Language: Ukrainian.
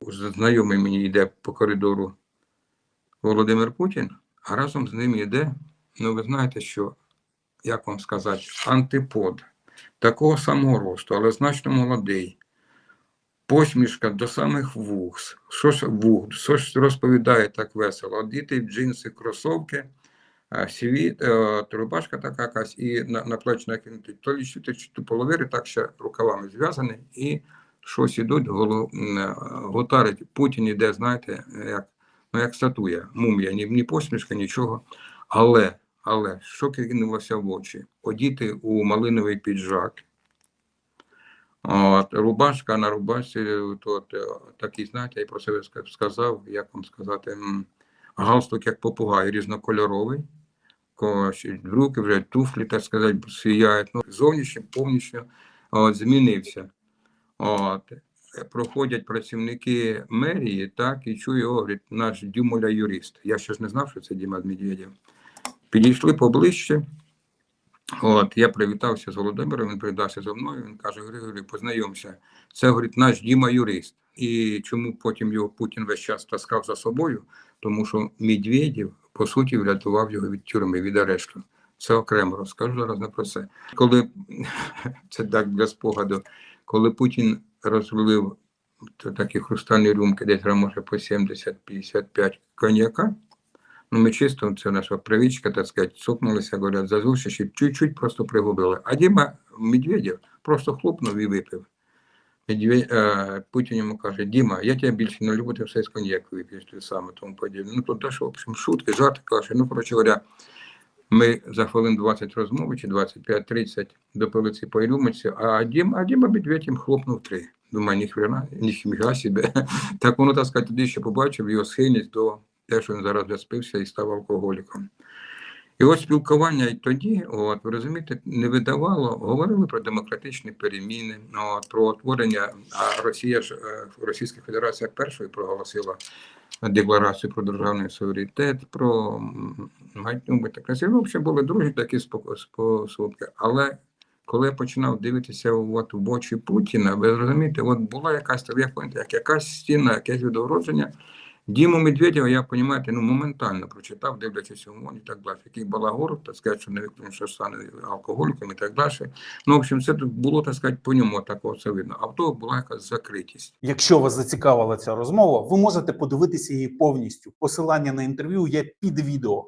знайомий мені йде по коридору Володимир Путін, а разом з ним йде, ну ви знаєте, що, як вам сказати, антипод такого самого росту, але значно молодий. Посмішка до самих вух. Що ж вух, що ж розповідає так весело? Одіти в джинси, кросовки, сіві, е, така якась, і на, на плеч накинути. То лічити чи половири, так ще рукавами зв'язані, і щось ідуть, голо, е, гутарить. Путін іде, знаєте, як, ну, як статуя, мумія, ні, ні посмішка, нічого. Але, але, що кинулося в очі? Одіти у малиновий піджак, От, рубашка на рубашці, то, такий, знаєте, я про себе сказав, як вам сказати, галстук як попугай, різнокольоровий. Руки вже туфлі, так сказати, сіяють. Ну, зовнішньо, повністю змінився. От. Е, Проходять працівники мерії, так, і чую, говорить, наш Дюмуля юрист. Я ще ж не знав, що це Діма Медведєв. Підійшли поближче. От, я привітався з Володимиром, він привітався зі мною. Він каже: Григорій, познайомся. Це говорить наш Діма юрист. І чому потім його Путін весь час таскав за собою? Тому що Медведєв, по суті, врятував його від тюрми, від арешту. Це окремо розкажу зараз не про це. Коли це так для спогаду, коли Путін розлив то такі хрустальні рюмки, десь може по 70-55 коньяка. Ну, ми чисто, це наша привичка, так сказати, цукнулися, говорять, за зустріч, і чуть-чуть просто пригубили. А Діма Медведєв просто хлопнув і випив. Медведь, е, Путін йому каже, Діма, я тебе більше не люблю, ти все з коньяку вип'єш, ти саме тому подібне. Ну, тут теж, в общем, шутки, жарти, каже. Ну, коротше говоря, ми за хвилин 20 розмови, чи 25-30 допили ці по рюмочці, а Діма, а Діма Медведь хлопнув три. Думаю, ніхрена, ніхіга себе. Так воно, так сказати, тоді ще побачив його схильність до те, що він зараз вже спився і став алкоголіком. І от спілкування і тоді, от, ви розумієте, не видавало, говорили про демократичні переміни, от, про утворення, а Росія ж, е, Російська Федерація першою проголосила декларацію про державний суверенітет, про м, гатню так. Ну, взагалі були другі такі спо- способки. Але коли я починав дивитися от, в очі Путіна, ви розумієте, от була якась як, як якась стіна, якесь відгородження. Діму Медведєва, я розумієте, ну моментально прочитав, дивлячись ОМОН і так далі. Який балагор, так сказати, що не виключно, що стане алкоголіком і так далі. Ну, в общем, це було, так сказати, по ньому такого це видно. А в того була якась закритість. Якщо вас зацікавила ця розмова, ви можете подивитися її повністю. Посилання на інтерв'ю є під відео.